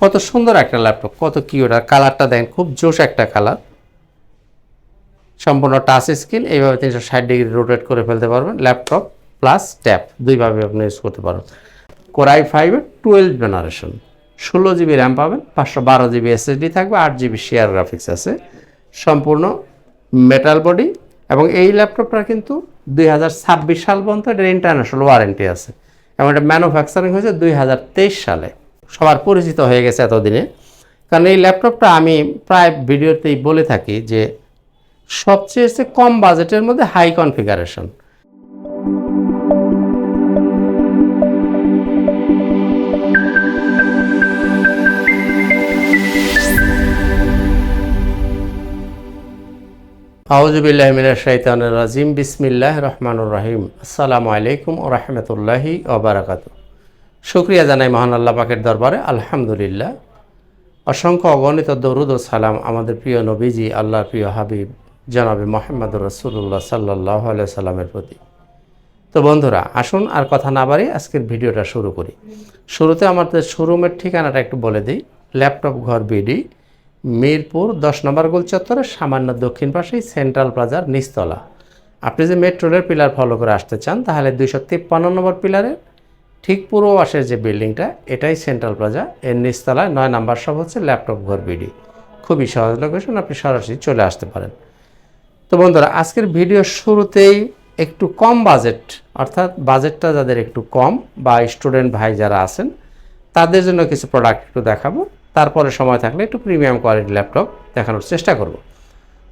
কত সুন্দর একটা ল্যাপটপ কত কিউট আর কালারটা দেখেন, খুব জোশ একটা কালার সম্পূর্ণ টাচ স্ক্রিন এইভাবে তিনশো ষাট ডিগ্রি রোটেট করে ফেলতে পারবেন ল্যাপটপ প্লাস ট্যাপ দুইভাবে আপনি ইউজ করতে পারবেন। কোরাই ফাইভের টুয়েলভ জেনারেশন ষোলো জিবি র্যাম পাবেন, পাঁচশো বারো জিবি এসএসডি থাকবে, আট জিবি শেয়ার গ্রাফিক্স আছে। সম্পূর্ণ মেটাল বডি এবং এই ল্যাপটপটা কিন্তু দুই হাজার ছাব্বিশ সাল পর্যন্ত এটার ইন্টারন্যাশনাল ওয়ারেন্টি আছে। এবং এটা ম্যানুফ্যাকচারিং হয়েছে দুই হাজার তেইশ সালে। সবার পরিচিত হয়ে গেছে এতদিনে। কারণ এই ল্যাপটপটা আমি প্রায় ভিডিওতেই বলে থাকি যে সবচেয়ে কম বাজেটের মধ্যে হাই কনফিগারেশন আউজুবিল্লাহ রাজিম। বিসমিল্লাহ রহমানুর রহিম। আসসালামু আলাইকুম ও রহমতুল্লাহি ওবরাকাত শুক্রিয়া জানাই মহান আল্লাহ পাকের দরবারে। আলহামদুলিল্লাহ। অসংখ্য অগণিত দরুদ ও সালাম আমাদের প্রিয় নবীজি, আল্লাহর প্রিয় হাবিব, জনাবে মোহাম্মদ রসুল্লাহ সাল্লাহ সাল্লামের প্রতি। তো বন্ধুরা, আসুন আর কথা না বাড়ি আজকের ভিডিওটা শুরু করি। শুরুতে আমাদের শোরুমের ঠিকানাটা একটু বলে দিই। ল্যাপটপ ঘর বিডি, মিরপুর, দশ নম্বর গোল চত্বরের সামান্য দক্ষিণ পাশেই সেন্ট্রাল প্লাজার নিচতলা। আপনি যে মেট্রোলের পিলার ফলো করে আসতে চান, তাহলে দুইশো তিপ্পান্ন নম্বর পিলারের ঠিক পূর্ব পাশের যে বিল্ডিংটা, এটাই সেন্ট্রাল প্লাজা এর নিচতলায় নয় নাম্বার সব হচ্ছে ল্যাপটপ ঘর বিডি। খুবই সহজ লোকেশন আপনি সরাসরি চলে আসতে পারেন। তো বন্ধুরা, আজকের ভিডিওর শুরুতেই একটু কম বাজেট অর্থাৎ বাজেটটা যাদের একটু কম বা স্টুডেন্ট ভাই যারা আছেন, তাদের জন্য কিছু প্রোডাক্ট একটু দেখাবো। তারপরে সময় থাকলে একটু প্রিমিয়াম কোয়ালিটি ল্যাপটপ দেখানোর চেষ্টা করব।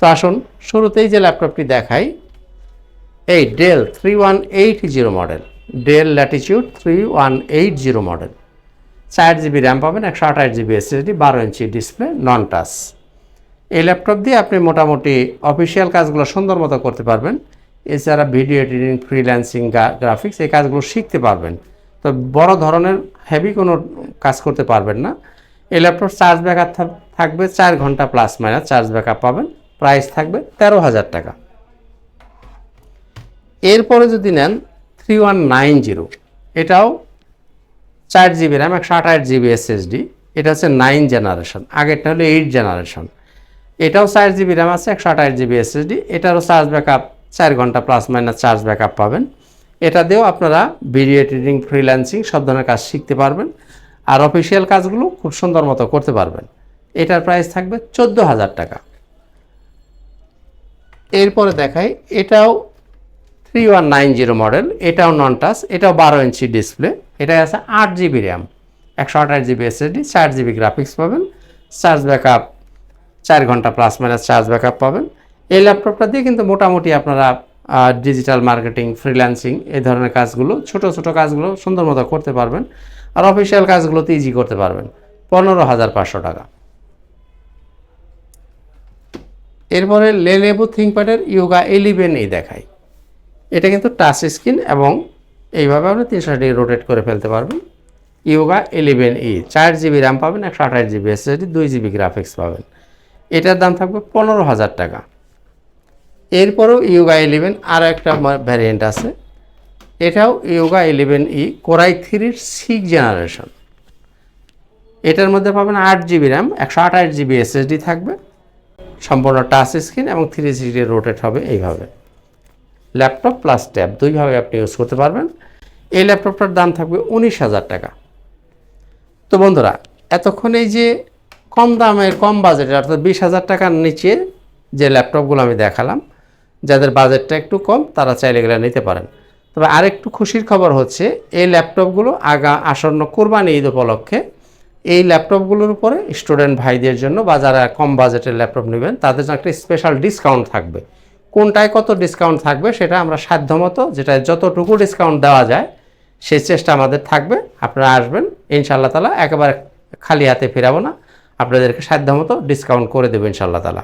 তো আসুন, শুরুতেই যে ল্যাপটপটি দেখাই, এই Dell three one eight zero model Dell latitude three one eight zero model চার জিবি র্যাম পাবেন একশো আঠাশ জিবি এসএসডি বারো ইঞ্চি ডিসপ্লে নন টাচ এই ল্যাপটপ দিয়ে আপনি মোটামুটি অফিসিয়াল কাজগুলো সুন্দর মতো করতে পারবেন। এছাড়া ভিডিও এডিটিং ফ্রিল্যান্সিং গ্রাফিক্স এই কাজগুলো শিখতে পারবেন। তো বড় ধরনের হেভি কোনো কাজ করতে পারবেন না। এই ল্যাপটপ চার্জ ব্যাকআপ থাকবে, চার ঘণ্টা প্লাস মাইনাস চার্জ ব্যাকআপ পাবেন। প্রাইস থাকবে তেরো হাজার টাকা। এরপরে যদি নেন থ্রি ওয়ান নাইন জিরো এটাও চার জিবি র্যাম একশো আঠাশ জিবি এসএসডি এটা হচ্ছে নাইন জেনারেশন আগেরটা হলো এইট জেনারেশন এটাও চার জিবি র্যাম আছে, একশো আঠাশ জিবি এসএসডি এটারও চার্জ ব্যাকআপ চার ঘণ্টা প্লাস মাইনাস চার্জ ব্যাকআপ পাবেন। এটা দিয়েও আপনারা ভিডিও এডিটিং ফ্রিল্যান্সিং সব ধরনের কাজ শিখতে পারবেন। আর অফিসিয়াল কাজগুলো খুব সুন্দর মতো করতে পারবেন। এটার প্রাইস থাকবে চোদ্দ হাজার টাকা। এরপরে দেখাই, এটাও three one nine zero model এটাও নন টাচ এটাও বারো ইঞ্চি ডিসপ্লে এটা আছে আট জিবি র্যাম একশো আঠাশ জিবি এসএসডি চার জিবি গ্রাফিক্স পাবেন চার্জ ব্যাকআপ চার ঘণ্টা প্লাস মাইনাস চার্জ ব্যাকআপ পাবেন। এই ল্যাপটপটা দিয়ে কিন্তু মোটামুটি আপনারা ডিজিটাল মার্কেটিং ফ্রিল্যান্সিং এই ধরনের কাজগুলো, ছোট ছোট কাজগুলো সুন্দর মতো করতে পারবেন। আর অফিসিয়াল কাজগুলোতে ইজি করতে পারবেন, পনেরো হাজার পাঁচশো টাকা। এরপরে লেলেবু থিঙ্কপ্যাডের ইয়োগা এলিভেন এই দেখাই। এটা কিন্তু টাচ স্ক্রিন এবং এইভাবে আপনি তিনশো ডিগ্রি রোটেট করে ফেলতে পারবেন। ইয়োগা ইলেভেন ই চার জিবি র্যাম পাবেন, একশো আঠাশ জিবি এসএসডি দুই জিবি গ্রাফিক্স পাবেন। এটার দাম থাকবে পনেরো হাজার টাকা। এরপরেও ইয়োগা ইলেভেন আরও একটা ভ্যারিয়েন্ট আছে। এটাও yoga eleven E core i থ্রির সিক্স জেনারেশন এটার মধ্যে পাবেন আট জিবি র্যাম একশো আঠাশ জিবি এসএসডি থাকবে। সম্পূর্ণ টাচ স্ক্রিন এবং থ্রি সিডি রোটেট হবে এইভাবে। ল্যাপটপ প্লাস ট্যাব দুইভাবে আপনি ইউজ করতে পারবেন। এই ল্যাপটপটার দাম থাকবে উনিশ হাজার টাকা। তো বন্ধুরা, এতক্ষণ এই যে কম দামের, কম বাজেটের অর্থাৎ বিশ হাজার টাকার নিচে যে ল্যাপটপগুলো আমি দেখালাম, যাদের বাজেটটা একটু কম, তারা চাইলে এগুলো নিতে পারেন। তবে আরেকটু খুশির খবর হচ্ছে, এই ল্যাপটপগুলো আগা আসন্ন কোরবানি ঈদ উপলক্ষে, এই ল্যাপটপগুলোর উপরে স্টুডেন্ট ভাইদের জন্য বা যারা কম বাজেটের ল্যাপটপ নেবেন, তাদের জন্য একটা স্পেশাল ডিসকাউন্ট থাকবে। কোনটায় কত ডিসকাউন্ট থাকবে সেটা আমরা সাধ্যমতো যেটা যতটুকু ডিসকাউন্ট দেওয়া যায়, সেই চেষ্টা আমাদের থাকবে। আপনারা আসবেন, ইনশাআল্লাহ তালা একেবারে খালি হাতে ফেরাবো না। আপনাদেরকে সাধ্যমতো ডিসকাউন্ট করে দেবো ইনশাআল্লাহ তালা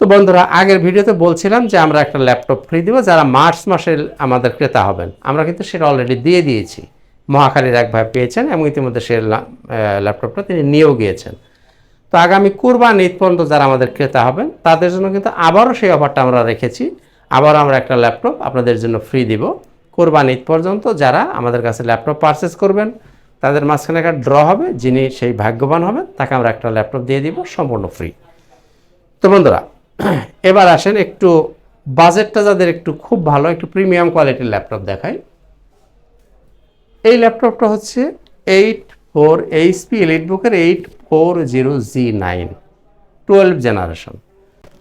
তো বন্ধুরা, আগের ভিডিওতে বলছিলাম যে আমরা একটা ল্যাপটপ ফ্রি দেবো, যারা মার্চ মাসে আমাদের ক্রেতা হবেন। আমরা কিন্তু সেটা অলরেডি দিয়ে দিয়েছি। মহাখালীর এক ভাই পেয়েছেন এবং ইতিমধ্যে সে ল্যাপটপটা তিনি নিয়েও গিয়েছেন। তো আগামী কুরবান ঈদ পর্যন্ত যারা আমাদের ক্রেতা হবেন, তাদের জন্য কিন্তু আবারও সেই অফারটা আমরা রেখেছি। আবারও আমরা একটা ল্যাপটপ আপনাদের জন্য ফ্রি দিব। কোরবান ঈদ পর্যন্ত যারা আমাদের কাছে ল্যাপটপ পারচেস করবেন, তাদের মাঝখানে একটা ড্র হবে, যিনি সেই ভাগ্যবান হবেন, তাকে আমরা একটা ল্যাপটপ দিয়ে দিব, সম্পূর্ণ ফ্রি তো বন্ধুরা, এবার আসেন একটু বাজেটটা যাদের একটু খুব ভালো, একটু প্রিমিয়াম কোয়ালিটির ল্যাপটপ দেখায় এই ল্যাপটপটা হচ্ছে এইট ফোর এইচপি এলিট বুকের eight four zero G nine twelve generation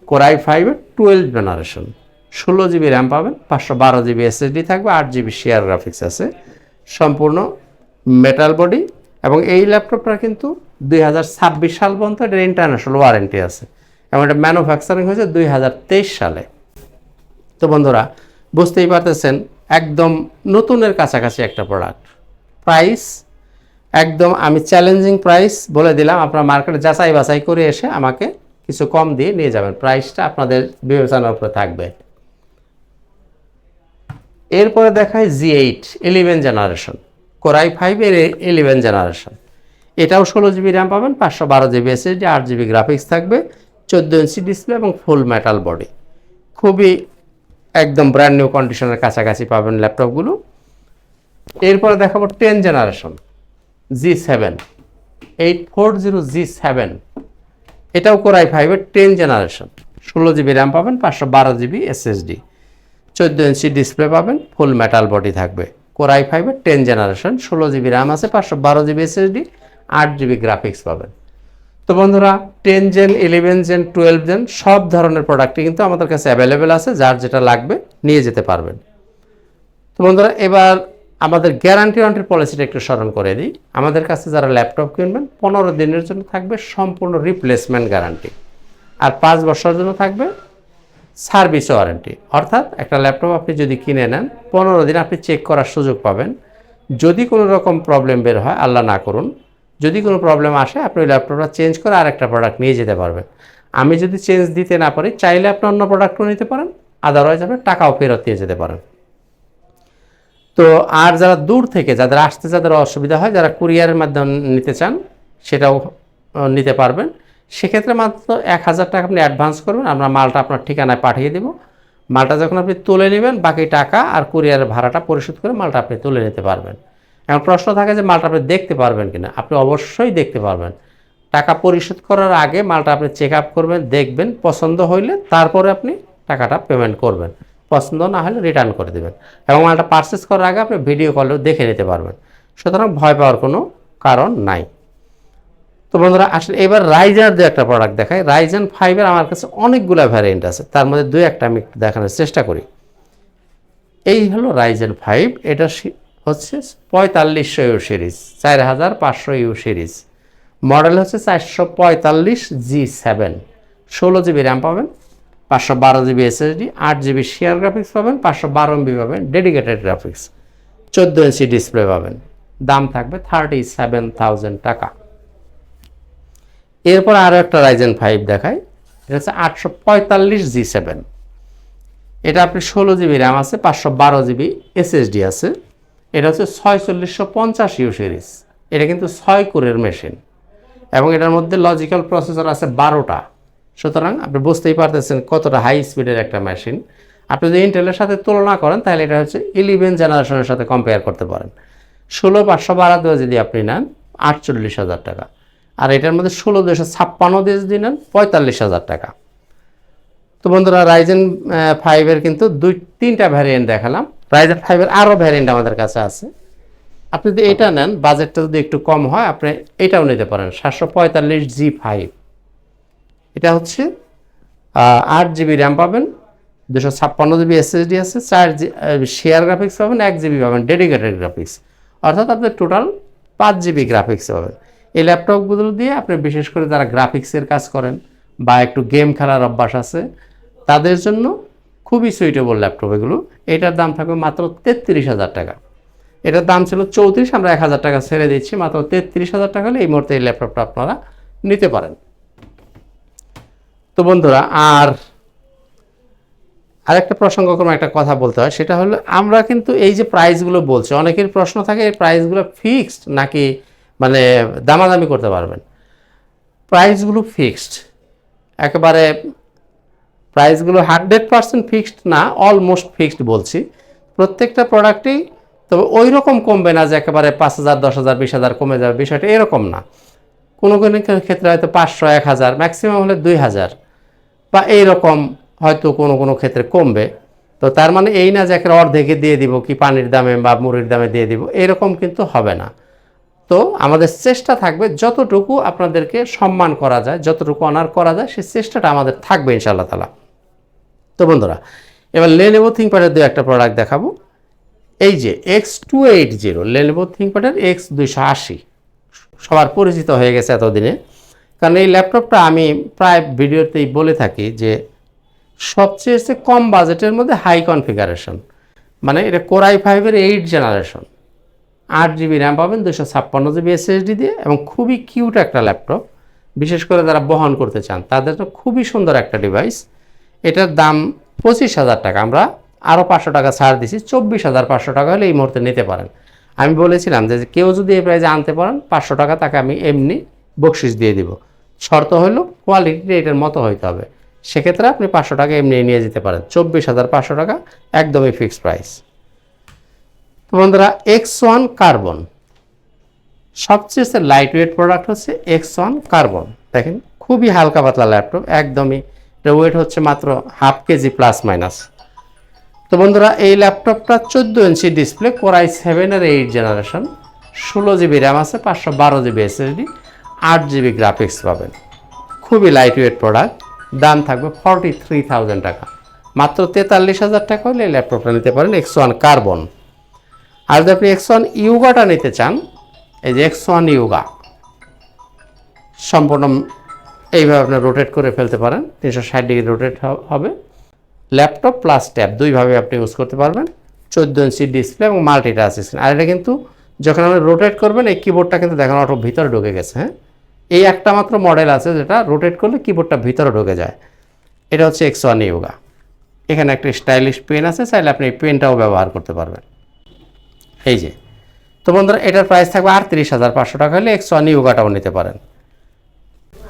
core i ফাইভের টুয়েলভ জেনারেশন ষোলো জিবি র্যাম পাবেন, পাঁচশো বারো জিবি এসএসডি থাকবে, আট জিবি শেয়ার গ্রাফিক্স আছে। সম্পূর্ণ মেটাল বডি এবং এই ল্যাপটপটা কিন্তু দুই হাজার ছাব্বিশ সাল পর্যন্ত এটার ইন্টারন্যাশনাল ওয়ারেন্টি আছে। এবং এটা ম্যানুফ্যাকচারিং হয়েছে দুই হাজার তেইশ সালে। তো বন্ধুরা, বুঝতেই পারতেছেন, একদম নতুনের কাছাকাছি একটা প্রোডাক্ট প্রাইস একদম আমি চ্যালেঞ্জিং প্রাইস বলে দিলাম। আপনারা মার্কেটে যাচাই বাছাই করে এসে আমাকে কিছু কম দিয়ে নিয়ে যাবেন। প্রাইসটা আপনাদের বিবেচনার উপরে থাকবে। এরপরে দেখায় G eight eleven generation core i ফাইভের ইলেভেন জেনারেশন এটাও ষোলো জিবি র্যাম পাবেন, পাঁচশো বারো জিবি এসএসডি আট জিবি গ্রাফিক্স থাকবে, চোদ্দ ইঞ্চি ডিসপ্লে এবং ফুল মেটাল বডি খুবই একদম ব্র্যান্ড নিউ কন্ডিশনের কাছাকাছি পাবেন ল্যাপটপগুলো এরপরে দেখাবো ten generation G seven eight four zero G seven এটাও কোরাই ফাইভের টেন জেনারেশন ষোলো জিবি র্যাম পাবেন, পাঁচশো বারো জিবি এসএসডি চোদ্দ ইঞ্চি ডিসপ্লে পাবেন ফুল মেটাল বডি থাকবে। কোরাই ফাইভের টেন জেনারেশন ষোলো জিবি র্যাম আছে, পাঁচশো বারো জিবি এসএসডি আট জিবি গ্রাফিক্স পাবেন। তো বন্ধুরা ten gen eleven gen twelve gen সব ধরনের প্রোডাক্টই কিন্তু আমাদের কাছে অ্যাভেলেবেল আছে, যার যেটা লাগবে নিয়ে যেতে পারবেন। তো বন্ধুরা, এবার আমাদের গ্যারান্টি ওয়ারেন্টির পলিসিটা একটু স্মরণ করে দিই। আমাদের কাছে যারা ল্যাপটপ কিনবেন, পনেরো দিনের জন্য থাকবে সম্পূর্ণ রিপ্লেসমেন্ট গ্যারান্টি আর পাঁচ বছরের জন্য থাকবে সার্ভিস ওয়ারেন্টি অর্থাৎ একটা ল্যাপটপ আপনি যদি কিনে নেন, পনেরো দিন আপনি চেক করার সুযোগ পাবেন। যদি কোনো রকম প্রবলেম বের হয়, আল্লাহ না করুন। যদি কোনো প্রবলেম আসে, আপনি ওই ল্যাপটপটা চেঞ্জ করে আরেকটা প্রোডাক্ট নিয়ে যেতে পারবেন। আমি যদি চেঞ্জ দিতে না পারি, চাইলে আপনি অন্য প্রোডাক্টও নিতে পারেন আদারওয়াইজ আপনি টাকাও ফেরত দিয়ে যেতে পারেন। তো আর যারা দূর থেকে, যাদের আসতে যাদের অসুবিধা হয়, যারা কুরিয়ারের মাধ্যমে নিতে চান, সেটাও নিতে পারবেন। সেক্ষেত্রে মাত্র এক হাজার টাকা আপনি অ্যাডভান্স করবেন, আমরা মালটা আপনার ঠিকানায় পাঠিয়ে দেব। মালটা যখন আপনি তুলে নেবেন, বাকি টাকা আর কুরিয়ারের ভাড়াটা পরিশোধ করে মালটা আপনি তুলে নিতে পারবেন। এখন প্রশ্ন থাকে যে, মালটা আপনি দেখতে পারবেন কিনা? আপনি অবশ্যই দেখতে পারবেন। টাকা পরিশোধ করার আগে মালটা আপনি চেক আপ করবেন, দেখবেন, পছন্দ হইলে তারপরে আপনি টাকাটা পেমেন্ট করবেন। পছন্দ না হলে রিটার্ন করে দেবেন। এবং মালটা পারচেস করার আগে আপনি ভিডিও কলেও দেখে নিতে পারবেন। সুতরাং ভয় পাওয়ার কোনো কারণ নাই। তো বন্ধুরা, আসলে এবার রাইজার দু একটা প্রোডাক্ট দেখায় রাইজেন ফাইভের আমার কাছে অনেকগুলো ভ্যারিয়েন্ট আছে। তার মধ্যে দুই একটা আমি একটু দেখানোর চেষ্টা করি। এই হলো রাইজেন ফাইভ এটা হচ্ছে পঁয়তাল্লিশশো ইউ সিরিজ, চার হাজার পাঁচশো ইউ সিরিজ। মডেল হচ্ছে চারশো পঁয়তাল্লিশ জি সেভেন। ষোলো জিবি র্যাম পাবেন। পাঁচশো বারো জিবি এসএসডি আট জিবি শেয়ার গ্রাফিক্স পাবেন, পাঁচশো বারো এমবি পাবেন ডেডিকেটেড গ্রাফিক্স চোদ্দ ইঞ্চি ডিসপ্লে পাবেন। দাম থাকবে থার্টি সেভেন থাউজেন্ড টাকা। এরপর আরও একটা রাইজেন ফাইভ দেখায় এটা হচ্ছে আটশো পঁয়তাল্লিশ জি সেভেন এটা আপনি ষোলো জিবি র্যাম আছে, পাঁচশো বারো জিবি এসএসডি আছে। এটা হচ্ছে ছয়চল্লিশশো পঞ্চাশ ইউ সিরিজ এটা কিন্তু ছয় কোরের মেশিন এবং এটার মধ্যে লজিক্যাল প্রসেসর আছে বারোটা। সুতরাং আপনি বুঝতেই পারতেছেন কতটা হাই স্পিডের একটা মেশিন আপনি যদি ইন্টেলের সাথে তুলনা করেন, তাহলে এটা হচ্ছে ইলেভেন জেনারেশনের সাথে কম্পেয়ার করতে পারেন। ষোলো পাঁচশো বারো দিয়ে যদি আপনি নেন, আটচল্লিশ হাজার টাকা। আর এটার মধ্যে ষোলো দুশো ছাপ্পান্ন দিয়ে যদি নেন, পঁয়তাল্লিশ হাজার টাকা। তো বন্ধুরা রাইজেন ফাইভের কিন্তু দুই, তিনটা ভ্যারিয়েন্ট দেখালাম। রাইজেন ফাইভের আরও ভ্যারিয়েন্ট আমাদের কাছে আছে। আপনি যদি এটা নেন বাজেটটা যদি একটু কম হয়, আপনি এটাও নিতে পারেন, সাতশো পঁয়তাল্লিশ জি ফাইভ এটা হচ্ছে আট জিবি র্যাম পাবেন দুশো ছাপ্পান্ন জিবি এসএসডি আছে, চার জি শেয়ার গ্রাফিক্স পাবেন, এক জিবি পাবেন ডেডিকেটেড গ্রাফিক্স অর্থাৎ আপনি টোটাল পাঁচ জিবি গ্রাফিক্স পাবেন। এই ল্যাপটপগুলো দিয়ে আপনি বিশেষ করে যারা গ্রাফিক্সের কাজ করেন বা একটু গেম খেলার অভ্যাস আছে, তাদের জন্য খুবই সুইটেবল ল্যাপটপ এগুলো। এটার দাম থাকবে মাত্র তেত্রিশ হাজার টাকা। এটার দাম ছিল চৌত্রিশ, আমরা এক হাজার টাকা ছেড়ে দিচ্ছি, মাত্র তেত্রিশ হাজার টাকা হলে এই মুহূর্তে এই ল্যাপটপটা আপনারা নিতে পারেন। তো বন্ধুরা, আর আর আরেকটা প্রসঙ্গক্রমে একটা কথা বলতে হয়, সেটা হলো আমরা কিন্তু এই যে প্রাইসগুলো বলছি, অনেকের প্রশ্ন থাকে এই প্রাইসগুলো ফিক্সড নাকি মানে দামাদামি করতে পারবেন? প্রাইসগুলো ফিক্সড একেবারে প্রাইসগুলো হান্ড্রেড পার্সেন্ট ফিক্সড না অলমোস্ট ফিক্সড বলছি। প্রত্যেকটা প্রোডাক্টেই তবে ওই রকম কমবে না যে একেবারে পাঁচ হাজার, দশ হাজার, বিশ হাজার কমে যাবে, বিষয়টা এরকম না। কোনো কোনো ক্ষেত্রে হয়তো পাঁচশো, এক হাজার ম্যাক্সিমাম হলে দুই হাজার। বা এইরকম হয়তো কোনো কোনো ক্ষেত্রে কমবে। তো তার মানে এই না যে একেবারে অর্ধেকে দিয়ে দিব কি পানির দামে বা মুড়ির দামে দিয়ে দিব, এরকম কিন্তু হবে না। তো আমাদের চেষ্টা থাকবে যতটুকু আপনাদেরকে সম্মান করা যায়, যতটুকু অনার করা যায়, সেই চেষ্টাটা আমাদের থাকবে ইনশাআল্লাহ তালা তো বন্ধুরা, এবার লেনেভো থিঙ্কপ্যাডের দু একটা প্রোডাক্ট দেখাবো। এই যে X two eight zero Lenovo থিঙ্কপ্যাডের X দুইশো আশি, সবার পরিচিত হয়ে গেছে এতদিনে। কারণ এই ল্যাপটপটা আমি প্রায় ভিডিওতেই বলে থাকি যে সবচেয়ে কম বাজেটের মধ্যে হাই কনফিগারেশন মানে এটা কোরাই ফাইভের এইট জেনারেশন আট জিবি র্যাম পাবেন দুশো ছাপ্পান্ন জিবি এসএসডি দিয়ে এবং খুবই কিউট একটা ল্যাপটপ। বিশেষ করে যারা বহন করতে চান, তাদের তো খুবই সুন্দর একটা ডিভাইস এটার দাম পঁচিশ হাজার টাকা। আমরা আরও পাঁচশো টাকা ছাড় দিছি, চব্বিশ হাজার পাঁচশো টাকা হলে এই মুহূর্তে নিতে পারেন। আমি বলেছিলাম যে কেউ যদি এই প্রাইজে আনতে পারেন, পাঁচশো টাকা তাকে আমি এমনি বকশিস দিয়ে দিব। শর্ত হলো কোয়ালিটি এটার মতো হইতে হবে। সেক্ষেত্রে আপনি পাঁচশো টাকা এমনি নিয়ে যেতে পারেন। চব্বিশ হাজার পাঁচশো টাকা একদমই ফিক্সড প্রাইস তো বন্ধুরা এক্স ওয়ান কার্বন সবচেয়ে লাইট ওয়েট প্রোডাক্ট হচ্ছে এক্স ওয়ান কার্বন দেখেন, খুবই হালকা পাতলা ল্যাপটপ একদমই। ওয়েট হচ্ছে মাত্র হাফ কেজি প্লাস মাইনাস তো বন্ধুরা, এই ল্যাপটপটা চোদ্দ ইঞ্চি ডিসপ্লে কোরাই সেভেনের এইট জেনারেশন ষোলো জিবি র্যাম আছে, পাঁচশো বারো জিবি এসএসডি আট জিবি গ্রাফিক্স পাবেন। খুবই লাইট ওয়েট প্রোডাক্ট দাম থাকবে ফর্টি থ্রি থাউজেন্ড টাকা। মাত্র তেতাল্লিশ হাজার টাকা হলে ল্যাপটপটা নিতে পারেন এক্স ওয়ান কার্বন আর যদি আপনি এক্স ওয়ান ইউগাটা নিতে চান, এই যে এক্স ওয়ান ইউগা সম্পূর্ণ এইভাবে আপনি রোটেট করে ফেলতে পারেন, তিনশো ষাট ডিগ্রি রোটেট হবে। ল্যাপটপ প্লাস ট্যাব দুইভাবে আপনি ইউজ করতে পারবেন, চোদ্দ ইঞ্চি ডিসপ্লে এবং মাল্টি টাচ স্ক্রিন আর এটা কিন্তু যখন আপনি রোটেট করবেন, এই কিবোর্ডটা কিন্তু দেখেন অটো ভিতরে ঢুকে গেছে হ্যাঁ? এই একটা মাত্র মডেল আছে যেটা রোটেট করলে কিবোর্ডটা ভিতরে ঢুকে যায়। এটা হচ্ছে এক্স ওয়ান ইউগা এখানে একটা স্টাইলিশ পেন আছে, চাইলে আপনি এই পেনটাও ব্যবহার করতে পারবেন। এই যে। তো বন্ধুরা, এটার প্রাইস থাকবে আটত্রিশ হাজার পাঁচশো টাকা হলে এক্স ওয়ান ইউগাটাও নিতে পারেন।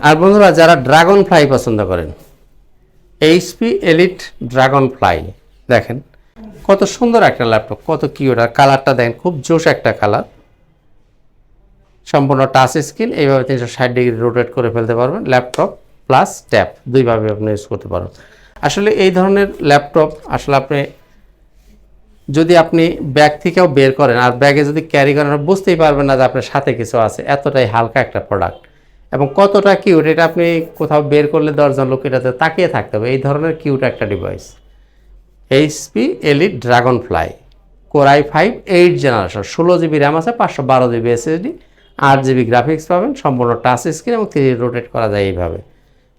আর বন্ধুরা, যারা ড্রাগন ফ্লাই পছন্দ করেন এইচপি এলিট ড্রাগন ফ্লাই দেখেন, কত সুন্দর একটা ল্যাপটপ কত কিউট কালারটা দেখেন, খুব জোশ একটা কালার সম্পূর্ণ টাচ স্ক্রিন এইভাবে তিনশো ষাট ডিগ্রি রোটেট করে ফেলতে পারবেন ল্যাপটপ প্লাস ট্যাব দুইভাবে আপনি ইউজ করতে পারবেন। আসলে এই ধরনের ল্যাপটপ আসলে আপনি যদি আপনি ব্যাগ থেকেও বের করেন, আর ব্যাগে যদি ক্যারি করেন বুঝতেই পারবেন না যে আপনার সাথে কিছু আছে, এতটাই হালকা একটা প্রোডাক্ট এবং কতটা কিউট এটা আপনি কোথাও বের করলে দশজন লোক এটাতে তাকিয়ে থাকতে হবে। এই ধরনের কিউট একটা device HP elite dragonfly core i five eight generation ষোলো জিবি র্যাম আছে, পাঁচশো বারো জিবি এসএসডি আট জিবি গ্রাফিক্স পাবেন, সম্পূর্ণ টাচ স্ক্রিন এবং থ্রি রোটেট করা যায় এইভাবে।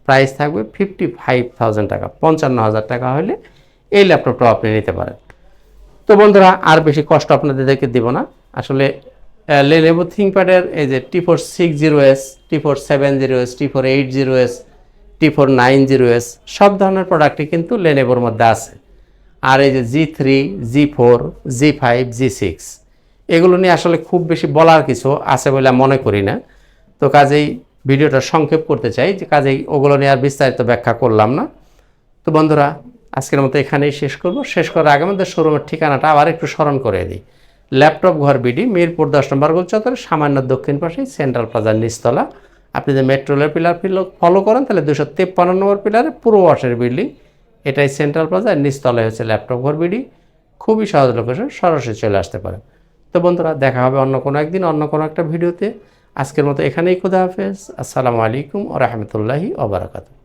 প্রাইস থাকবে ফিফটি ফাইভ থাউজেন্ড টাকা, পঞ্চান্ন হাজার টাকা হলে এই ল্যাপটপটাও আপনি নিতে পারেন। তো বন্ধুরা, আর বেশি কষ্ট আপনাদেরকে দিব না। আসলে লেনেভো থিঙ্কপ্যাডের এই যে T four six zero S T four seven zero S T four eight zero S T four nine zero S সব ধরনের প্রোডাক্টই কিন্তু লেনেভোর মধ্যে আছে। আর এই যে G three G four G five G six এগুলো নিয়ে আসলে খুব বেশি বলার কিছু আছে বলে মনে করি না। তো কাজেই ভিডিওটা সংক্ষেপ করতে চাই যে কাজেই ওগুলো নিয়ে আর বিস্তারিত ব্যাখ্যা করলাম না। তো বন্ধুরা, আজকের মতো এখানেই শেষ করব। শেষ করার আগে আমাদের শোরুমের ঠিকানাটা আবার একটু স্মরণ করে দিই। ল্যাপটপ ঘর বিডি, মিরপুর দশ নম্বর চত্বরে, সামান্য দক্ষিণ পাশেই সেন্ট্রাল প্লাজার নিচতলা। আপনি যদি মেট্রো রেল পিলার ফলো করেন, তাহলে দুশো তেপ্পান্ন নম্বর পিলারে পুরো ওয়াশের বিল্ডিং। এটাই সেন্ট্রাল প্লাজা আর নিচতলায় হচ্ছে ল্যাপটপ ঘর বিডি। খুবই সহজ লোকেশন সরাসরি চলে আসতে পারেন। তো বন্ধুরা, দেখা হবে অন্য কোনো একদিন, অন্য কোনো একটা ভিডিওতে। আজকের মতো এখানেই খুদা হাফেজ। আসসালামু আলাইকুম ও রহমতুল্লাহি ওবরাকাতু